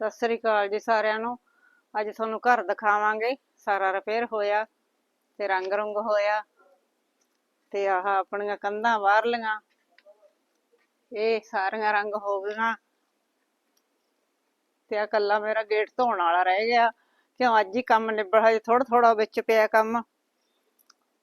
ਸਤਿ ਸ੍ਰੀ ਅਕਾਲ ਜੀ ਸਾਰਿਆਂ ਨੂੰ। ਅੱਜ ਤੁਹਾਨੂੰ ਘਰ ਦਿਖਾਵਾਂਗੇ। ਸਾਰਾ ਰਿਪੇਅਰ ਹੋਇਆ ਤੇ ਰੰਗ ਰੁੰਗ ਹੋਇਆ ਤੇ ਆਹ ਆਪਣੀਆਂ ਕੰਧਾਂ ਬਾਹਰਲੀਆਂ। ਇਹ ਸਾਰੀਆਂ ਰੰਗ ਹੋ ਗਈਆਂ। ਤੇ ਆ ਕੱਲਾ ਮੇਰਾ ਗੇਟ ਧੋਣ ਵਾਲਾ ਰਹਿ ਗਿਆ। ਕਿਉਂ ਅੱਜ ਹੀ ਕੰਮ ਨਿਬੜ ਹਜੇ ਥੋੜਾ ਥੋੜਾ ਵਿੱਚ ਪਿਆ ਕੰਮ।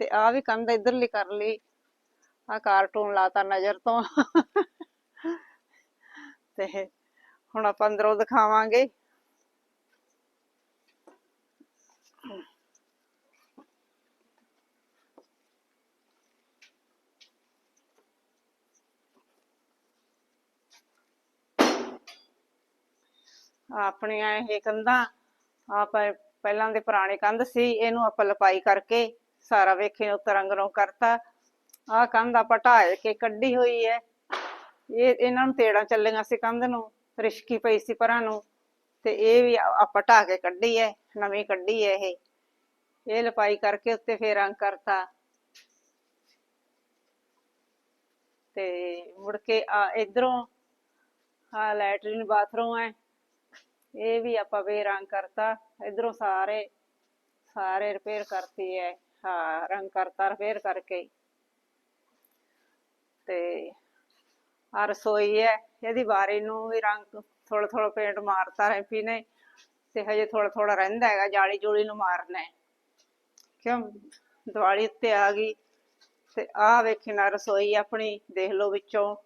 ਤੇ ਆ ਵੀ ਕੰਧ ਇਧਰਲੀ ਕਰ ਲਈ। ਆ ਕਾਰਟੂਨ ਲਾਤਾ ਨਜ਼ਰ ਤੋਂ। ਤੇ ਹੁਣ ਆਪਾਂ ਅੰਦਰੋਂ ਦਿਖਾਵਾਂਗੇ। ਆਪਣੀਆਂ ਇਹ ਕੰਧਾਂ ਆਪਾਂ ਪਹਿਲਾਂ ਦੇ ਪੁਰਾਣੇ ਕੰਧ ਸੀ, ਇਹਨੂੰ ਆਪਾਂ ਲਪਾਈ ਕਰਕੇ ਸਾਰਾ ਵੇਖੇ ਉੱਤੇ ਰੰਗ ਰੋਂ ਕਰਤਾ। ਆਹ ਕੰਧ ਆਪਾਂ ਢਾਹ ਕੇ ਕੱਢੀ ਹੋਈ ਹੈ। ਇਹ, ਇਹਨਾਂ ਨੂੰ ਤੇੜਾਂ ਚੱਲੀਆਂ ਸੀ ਕੰਧ ਨੂੰ। ਰਿਸ਼ਕੀ ਪਈ ਸੀ ਪਰਾਂ ਨੂੰ, ਤੇ ਇਹ ਵੀ ਆਪਾਂ ਢਾਹ ਕੇ ਕੱਢੀ ਹੈ ਨਵੀਂ ਕੱਢੀ ਹੈ ਇਹ। ਇਹ ਲਪਾਈ ਕਰਕੇ ਉੱਤੇ ਫੇਰ ਰੰਗ ਕਰਤਾ। ਤੇ ਮੁੜ ਕੇ ਆ ਇਧਰੋਂ, ਆ ਲੈਟਰਿਨ ਬਾਥਰੂਮ ਹੈ ਇਹ ਵੀ ਆਪਾਂ ਫੇਰ ਰੰਗ ਕਰਤਾ। ਇਧਰੋਂ ਸਾਰੇ ਸਾਰੇ ਰਿਪੇਅਰ ਕਰਤੀ ਹੈ ਹਾਂ, ਰੰਗ ਕਰਤਾ, ਰਿਪੇਅਰ ਕਰਕੇ। ਤੇ ਆ ਰਸੋਈ ਹੈ, ਇਹਦੀ ਬਾਰੀ ਨੂੰ ਵੀ ਰੰਗ ਥੋੜਾ ਥੋੜਾ ਪੇਂਟ ਮਾਰਤਾ ਰੈਂਪੀ ਨੇ ਤੇ ਹਜੇ ਥੋੜਾ ਥੋੜਾ ਰਹਿੰਦਾ ਹੈਗਾ, ਜਾਲੀ ਜੂਲੀ ਨੂੰ ਮਾਰਨਾ ਹੈ। ਕਿਉਂ? ਦੀਵਾਲੀ ਉੱਤੇ ਆ ਗਈ, ਤੇ ਆਹ ਵੇਖੀ ਨਾ ਰਸੋਈ ਆਪਣੀ, ਦੇਖ ਲਓ ਵਿੱਚੋਂ।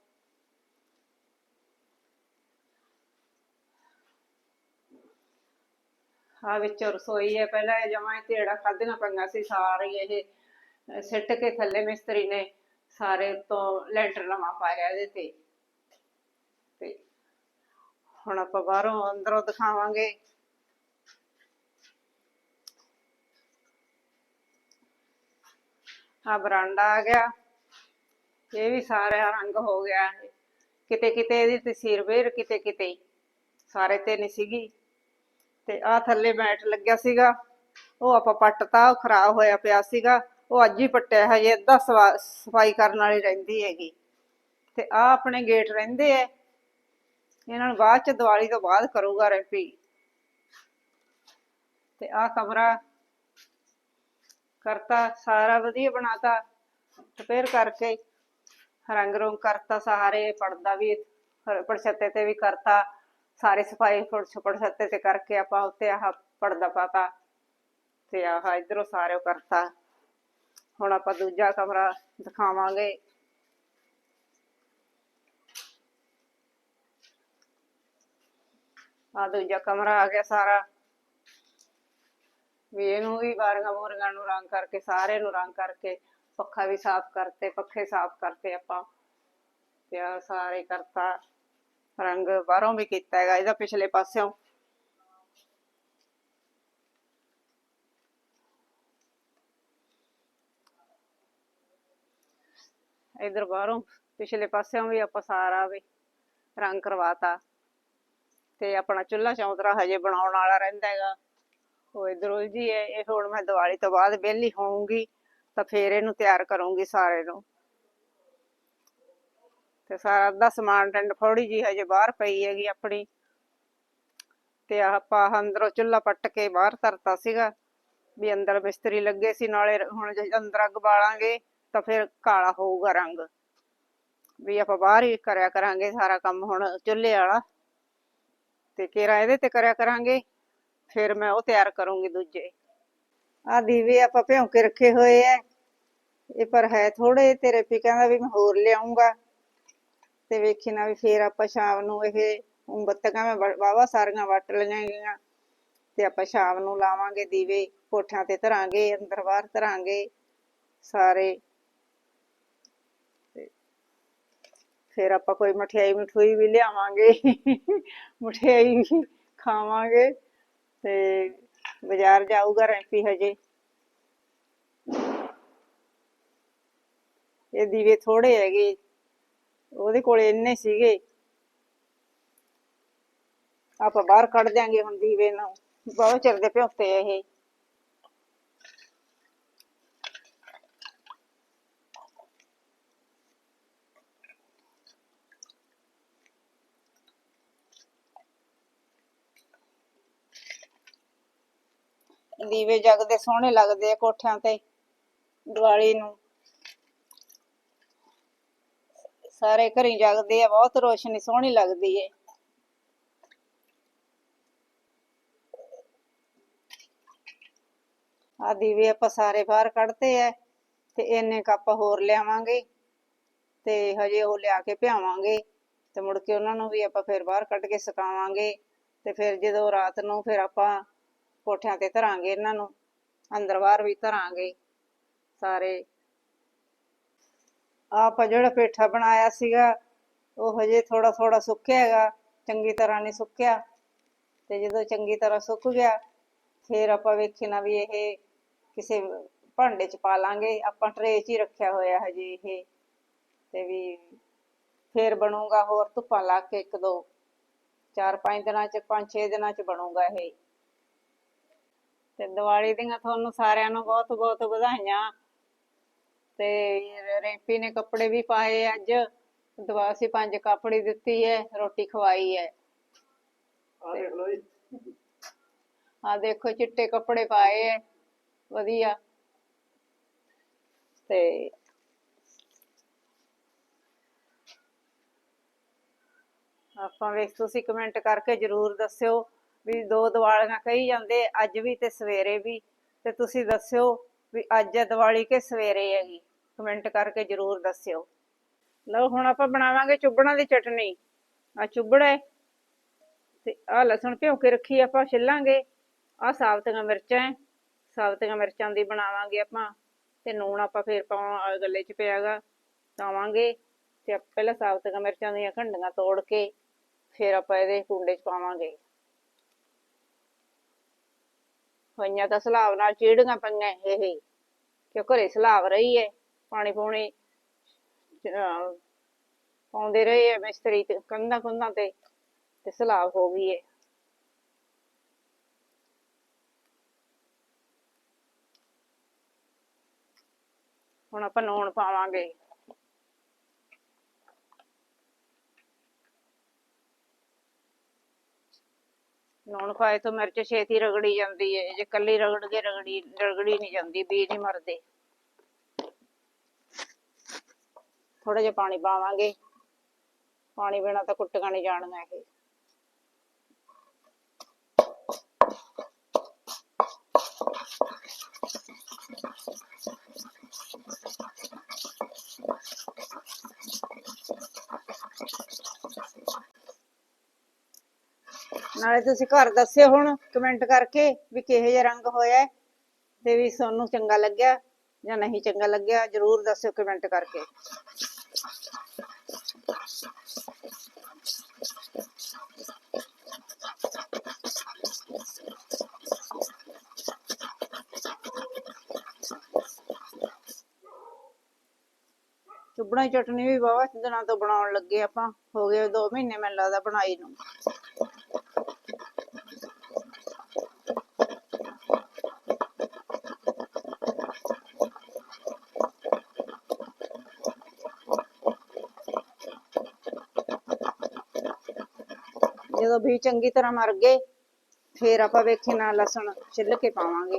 ਆ ਵਿੱਚ ਰਸੋਈ ਹੈ, ਪਹਿਲਾਂ ਇਹ ਜਮਾਂ ਹੀ ਢੇੜਾ ਖਾਧੀਆਂ ਪਈਆਂ ਸੀ, ਸਾਰੇ ਇਹ ਸਿੱਟ ਕੇ ਥੱਲੇ ਮਿਸਤਰੀ ਨੇ। ਸਾਰੇ ਤੋਂ ਲੈਂਟਰ ਨਵਾਂ ਪਾਇਆ ਇਹਦੇ ਤੇ। ਤੇ ਹੁਣ ਆਪਾਂ ਬਾਹਰੋਂ ਅੰਦਰੋਂ ਦਿਖਾਵਾਂਗੇ। ਆ ਬਰਾਂਡਾ ਆ ਗਿਆ। ਇਹ ਵੀ ਸਾਰਾ ਰੰਗ ਹੋ ਗਿਆ ਕਿਤੇ ਕਿਤੇ ਇਹਦੀ ਤਸੀਰ ਵੇਰ ਕਿਤੇ ਕਿਤੇ ਸਾਰੇ ਤੇ ਨਹੀਂ ਸੀਗੀ। ਤੇ ਆ ਥੱਲੇ ਮੈਟ ਲੱਗਿਆ ਸੀਗਾ। ਉਹ ਆਪਾਂ ਪੱਟਤਾ ਉਹ ਖਰਾਬ ਹੋਇਆ ਪਿਆ ਸੀਗਾ। ਉਹ ਅੱਜ ਹੀ ਪੱਟਿਆ ਹਜੇ ਅੱਧਾ ਸਵਾ- ਸਫ਼ਾਈ ਕਰਨ ਵਾਲੀ ਰਹਿੰਦੀ ਹੈਗੀ। ਤੇ ਆ ਆਪਣੇ ਗੇਟ ਰਹਿੰਦੇ ਐ। ਇਹਨਾਂ ਨੂੰ ਬਾਅਦ ਚ ਦੀਵਾਲੀ ਤੋਂ ਬਾਅਦ ਕਰੂਗਾ ਰੈਂਪੀ। ਤੇ ਆ ਕਮਰਾ ਕਰਤਾ, ਸਾਰਾ ਵਧੀਆ ਬਣਾਤਾ। ਰਿਪੇਅਰ ਕਰਕੇ ਰੰਗ ਰੋਂਗ ਕਰਤਾ ਸਾਰੇ, ਪਰਦਾ ਵੀ, ਪੜਛੱਤੇ ਤੇ ਵੀ ਕਰਤਾ। ਸਾਰੇ ਸਫ਼ਾਈ ਪੜਛੱਤੇ ਤੇ ਕਰਕੇ ਆਪਾਂ ਉੱਤੇ ਆਹ ਪਰਦਾ ਪਾਤਾ। ਤੇ ਆਹ ਇਧਰੋਂ ਸਾਰੇ ਕਰਤਾ। ਹੁਣ ਆਪਾਂ ਦੂਜਾ ਕਮਰਾ ਦਿਖਾਵਾਂਗੇ। ਆ ਦੂਜਾ ਕਮਰਾ ਆ ਗਿਆ ਸਾਰਾ। ਵੀ ਇਹਨੂੰ ਵੀ ਬਾਰੀਆਂ ਬੂਰੀਆਂ ਨੂੰ ਰੰਗ ਕਰਕੇ ਸਾਰੇ ਨੂੰ ਰੰਗ ਕਰਕੇ, ਪੱਖਾ ਵੀ ਸਾਫ਼ ਕਰਤੇ, ਪੱਖੇ ਸਾਫ਼ ਕਰਤੇ ਆਪਾਂ। ਤੇ ਆਹ ਸਾਰੇ ਕਰਤਾ। ਰੰਗ ਬਾਹਰੋਂ ਵੀ ਕੀਤਾ ਹੈਗਾ, ਇਹਦਾ ਪਿਛਲੇ ਪਾਸਿਓਂ। ਇਧਰ ਬਾਹਰੋਂ ਪਿਛਲੇ ਪਾਸਿਓਂ ਵੀ ਆਪਾਂ ਸਾਰਾ ਵੀ ਰੰਗ ਕਰਵਾਤਾ। ਤੇ ਆਪਣਾ ਚੁੱਲ੍ਹਾ ਚੌਂਤਰਾ ਹਜੇ ਬਣਾਉਣ ਵਾਲਾ ਰਹਿੰਦਾ ਹੈਗਾ। ਉਹ ਇਧਰ ਉਲਝੀ ਹੈ, ਇਹ ਹੁਣ ਮੈਂ ਦੀਵਾਲੀ ਤੋਂ ਬਾਅਦ ਵਿਹਲੀ ਹੋਊਂਗੀ, ਤਾਂ ਫੇਰ ਇਹਨੂੰ ਤਿਆਰ ਕਰੂੰਗੀ ਸਾਰੇ ਨੂੰ। ਤੇ ਸਾਰਾ ਅੱਧਾ ਸਮਾਨ ਟੰਡ ਫੋੜੀ ਜੀ ਹਜੇ ਬਾਹਰ ਪਈ ਹੈਗੀ ਆਪਣੀ। ਤੇ ਆਪਾਂ ਅੰਦਰੋਂ ਚੁੱਲ੍ਹਾ ਪੱਟ ਕੇ ਬਾਹਰ ਧਰਤਾ ਸੀਗਾ, ਵੀ ਅੰਦਰ ਮਿਸਤਰੀ ਲੱਗੇ ਸੀ, ਨਾਲੇ ਹੁਣ ਅੰਦਰ ਅੱਗ ਬਾਲਾਂਗੇ ਤਾਂ ਫਿਰ ਕਾਲਾ ਹੋਊਗਾ ਰੰਗ। ਵੀ ਆਪਾਂ ਬਾਹਰ ਹੀ ਕਰਿਆ ਕਰਾਂਗੇ ਸਾਰਾ ਕੰਮ ਹੁਣ ਚੁੱਲ੍ਹੇ ਵਾਲਾ। ਤੇ ਕੇਰਾ ਇਹਦੇ ਤੇ ਕਰਿਆ ਕਰਾਂਗੇ, ਫਿਰ ਮੈਂ ਉਹ ਤਿਆਰ ਕਰੂੰਗੀ ਦੂਜੇ। ਆ ਦੀਵੇ ਆਪਾਂ ਭਿਉਂ ਕੇ ਰੱਖੇ ਹੋਏ ਐ। ਇਹ ਪਰ ਹੈ ਥੋੜੇ ਤੇਰੇ ਪੀ ਕਹਿੰਦਾ ਵੀ ਮੈਂ ਹੋਰ ਲਿਆਉਂਗਾ ਤੇ ਵੇਖੀ ਨਾ ਵੀ ਫੇਰ ਆਪਾਂ ਸ਼ਾਮ ਨੂੰ ਇਹ ਊਂ ਬੱਤੀਆਂ ਮੈਂ ਵਾਵਾ ਸਾਰੀਆਂ ਵੱਟ ਲਈਆਂ ਗਈਆਂ। ਤੇ ਆਪਾਂ ਸ਼ਾਮ ਨੂੰ ਲਾਵਾਂਗੇ ਦੀਵੇ, ਕੋਠਿਆਂ ਤੇ ਧਰਾਂਗੇ, ਅੰਦਰ ਬਾਹਰ ਧਰਾਂਗੇ। ਸਾਰੇ ਫਿਰ ਆਪਾਂ ਕੋਈ ਮਠਿਆਈ ਮਠੂਈ ਵੀ ਲਿਆਵਾਂਗੇ। ਮਠਿਆਈ ਵੀ ਖਾਵਾਂਗੇ। ਤੇ ਬਾਜ਼ਾਰ ਜਾਊਗਾ ਰੈਂਪੀ ਹਜੇ। ਇਹ ਦੀਵੇ ਥੋੜੇ ਹੈਗੇ। ਉਹਦੇ ਕੋਲ ਇੰਨੇ ਸੀਗੇ। ਆਪਾਂ ਬਾਹਰ ਕੱਢ ਦਿਆਂਗੇ ਹੁਣ ਦੀਵੇ ਨੂੰ। ਬਹੁਤ ਚਿਰ ਦੇ ਭਿਉਂਤੇ ਇਹ। ਦੀਵੇ ਜਗਦੇ, ਸੋਹਣੇ ਲੱਗਦੇ ਆ ਕੋਠਿਆਂ ਤੇ, ਦੀਵਾਲੀ ਨੂੰ। ਸਾਰੇ ਘਰੀ ਜਗਦੇ ਆ, ਬਹੁਤ ਰੋਸ਼ਨੀ ਸੋਹਣੀ ਲੱਗਦੀ ਏ। ਆ ਦੀਵੇ ਆਪਾਂ ਸਾਰੇ ਬਾਹਰ ਕੱਢਤੇ ਆ ਤੇ ਇੰਨੇ ਕੱਪ ਹੋਰ ਲਿਆਵਾਂਗੇ ਤੇ ਹਜੇ ਉਹ ਲਿਆ ਕੇ ਭਿਆਵਾਂਗੇ ਤੇ ਮੁੜ ਕੇ ਉਹਨਾਂ ਨੂੰ ਵੀ ਆਪਾਂ ਫਿਰ ਬਾਹਰ ਕੱਢ ਕੇ ਸੁਕਾਵਾਂਗੇ ਤੇ ਫਿਰ ਜਦੋਂ ਰਾਤ ਨੂੰ ਫਿਰ ਆਪਾਂ ਕੋਠਿਆਂ ਤੇ ਧਰਾਂਗੇ ਇਹਨਾਂ ਨੂੰ, ਅੰਦਰ ਬਾਹਰ ਵੀ ਧਰਾਂਗੇ ਸਾਰੇ। ਆਪਾਂ ਜਿਹੜਾ ਪੇਠਾ ਬਣਾਇਆ ਸੀਗਾ, ਉਹ ਹਜੇ ਥੋੜਾ ਥੋੜਾ ਸੁੱਕਿਆ ਹੈਗਾ, ਚੰਗੀ ਤਰ੍ਹਾਂ ਨਹੀਂ ਸੁੱਕਿਆ। ਤੇ ਜਦੋਂ ਚੰਗੀ ਤਰ੍ਹਾਂ ਸੁੱਕ ਗਿਆ, ਫੇਰ ਆਪਾਂ ਵੇਖੇ ਨਾ ਵੀ ਇਹ ਕਿਸੇ ਭਾਂਡੇ 'ਚ ਪਾ ਲਾਂਗੇ। ਆਪਾਂ ਟਰੇ 'ਚ ਹੀ ਰੱਖਿਆ ਹੋਇਆ ਹਜੇ ਇਹ। ਤੇ ਵੀ ਫੇਰ ਬਣੂਗਾ ਹੋਰ ਧੁੱਪਾਂ ਲਾ ਕੇ ਇੱਕ ਦੋ, ਚਾਰ ਪੰਜ ਦਿਨਾਂ 'ਚ, ਪੰਜ ਛੇ ਦਿਨਾਂ 'ਚ ਬਣੂਗਾ ਇਹ। ਤੇ ਦੀਵਾਲੀ ਦੀਆਂ ਤੁਹਾਨੂੰ ਸਾਰਿਆਂ ਨੂੰ ਬਹੁਤ ਬਹੁਤ ਵਧਾਈਆਂ। ਤੇ ਰੈਂਪੀ ਨੇ ਕੱਪੜੇ ਵੀ ਪਾਏ ਅੱਜ। ਦਵਾ ਸੀ ਪੰਜ ਕਾਪੜੀ ਦਿੱਤੀ ਹੈ ਰੋਟੀ ਖਵਾਈ ਹੈ। ਆ ਦੇਖ ਲਓ ਜੀ। ਆ ਦੇਖੋ ਚਿੱਟੇ ਕੱਪੜੇ ਪਾਏ ਐ ਵਧੀਆ। ਤੇ ਆਪਾਂ ਵੇਖ ਤੁਸੀਂ ਕਮੈਂਟ ਕਰਕੇ ਜਰੂਰ ਦੱਸਿਓ। ਵੀ ਦੋ ਦੀਵਾਲੀਆਂ ਕਹੀ ਜਾਂਦੇ, ਅੱਜ ਵੀ ਤੇ ਸਵੇਰੇ ਵੀ। ਤੇ ਤੁਸੀਂ ਦੱਸਿਓ ਵੀ ਅੱਜ ਹੈ ਦੀਵਾਲੀ ਕਿ ਸਵੇਰੇ ਹੈਗੀ? ਕਮੈਂਟ ਕਰਕੇ ਜਰੂਰ ਦੱਸਿਓ। ਲਓ, ਹੁਣ ਆਪਾਂ ਬਣਾਵਾਂਗੇ ਚੁੱਬੜਾਂ ਦੀ ਚਟਨੀ। ਆ ਚੁੱਬੜ ਹੈ ਤੇ ਆ ਲਸਣ ਭਿਓ ਕੇ ਰੱਖੀ ਆਪਾਂ, ਛਿੱਲਾਂਗੇ। ਆ ਸਾਬਤੀਆਂ ਮਿਰਚਾਂ ਹੈ ਸਾਬਤੀਆਂ ਮਿਰਚਾਂ ਦੀ ਬਣਾਵਾਂਗੇ ਆਪਾਂ। ਤੇ ਨੂਣ ਆਪਾਂ ਫੇਰ ਪਾਉਣਾ ਗੱਲੇ 'ਚ ਪਿਆਗਾ। ਪਾਵਾਂਗੇ। ਤੇ ਪਹਿਲਾਂ ਸਾਬਤੀਆਂ ਮਿਰਚਾਂ ਦੀਆਂ ਖੰਡੀਆਂ ਤੋੜ ਕੇ ਫੇਰ ਆਪਾਂ ਇਹਦੇ ਕੁੰਡੇ 'ਚ ਪਾਵਾਂਗੇ। ਹੋਈਆਂ ਤਾਂ ਸਲਾਬ ਨਾਲ ਚੀੜੀਆਂ ਪਈਆਂ ਇਹ ਕਿਉਂ ਘਰੇ ਸਲਾਬ ਰਹੀ ਹੈ ਪਾਣੀ ਪੂਣੀ ਪਾਉਂਦੇ ਰਹੇ ਆ ਮਿਸਤਰੀ ਤੇ ਕੰਧਾਂ ਕੁੰਧਾਂ ਤੇ ਤੇ ਸਲਾਬ ਹੋ ਗਈ ਏ। ਹੁਣ ਆਪਾਂ ਨੂਣ ਪਾਵਾਂਗੇ। ਲੂਣ ਖਵਾਏ ਤੋਂ ਮਿਰਚ ਛੇਤੀ ਰਗੜੀ ਜਾਂਦੀ ਏ, ਜੇ ਕੱਲੀ ਰਗੜ ਕੇ ਰਗੜੀ ਰਗੜੀ ਨਹੀਂ ਜਾਂਦੀ ਬੀ ਨਹੀਂ ਮਰਦੇ। ਥੋੜਾ ਜਿਹਾ ਪਾਣੀ ਪਾਵਾਂਗੇ। ਪਾਣੀ ਬਿਨਾ ਤਾਂ ਕੁੱਟੀਆਂ ਨਹੀਂ ਜਾਣੀਆਂ ਇਹ। ਨਾਲੇ ਤੁਸੀਂ ਘਰ ਦੱਸਿਓ ਹੁਣ ਕਮੈਂਟ ਕਰਕੇ ਵੀ ਕਿਹੋ ਜਿਹਾ ਰੰਗ ਹੋਇਆ ਹੈ ਤੇ ਵੀ ਤੁਹਾਨੂੰ ਚੰਗਾ ਲੱਗਿਆ ਜਾਂ ਨਹੀਂ ਚੰਗਾ ਲੱਗਿਆ, ਜਰੂਰ ਦੱਸਿਓ ਕਮੈਂਟ ਕਰਕੇ। ਚੁੱਬਣਾ ਚਟਨੀ ਵੀ ਵਾਹਵਾ ਦਿਨਾਂ ਤੋਂ ਬਣਾਉਣ ਲੱਗੇ ਆਪਾਂ, ਹੋ ਗਏ 2 ਮਹੀਨੇ ਮੈਨੂੰ ਲੱਗਦਾ ਬਣਾਈ ਨੂੰ। ਜਦੋਂ ਵੀ ਚੰਗੀ ਤਰ੍ਹਾਂ ਮਰ ਗਏ ਫੇਰ ਆਪਾਂ ਵੇਖੇ ਨਾਲ ਲਸਣ ਛਿੱਲ ਕੇ ਪਾਵਾਂਗੇ।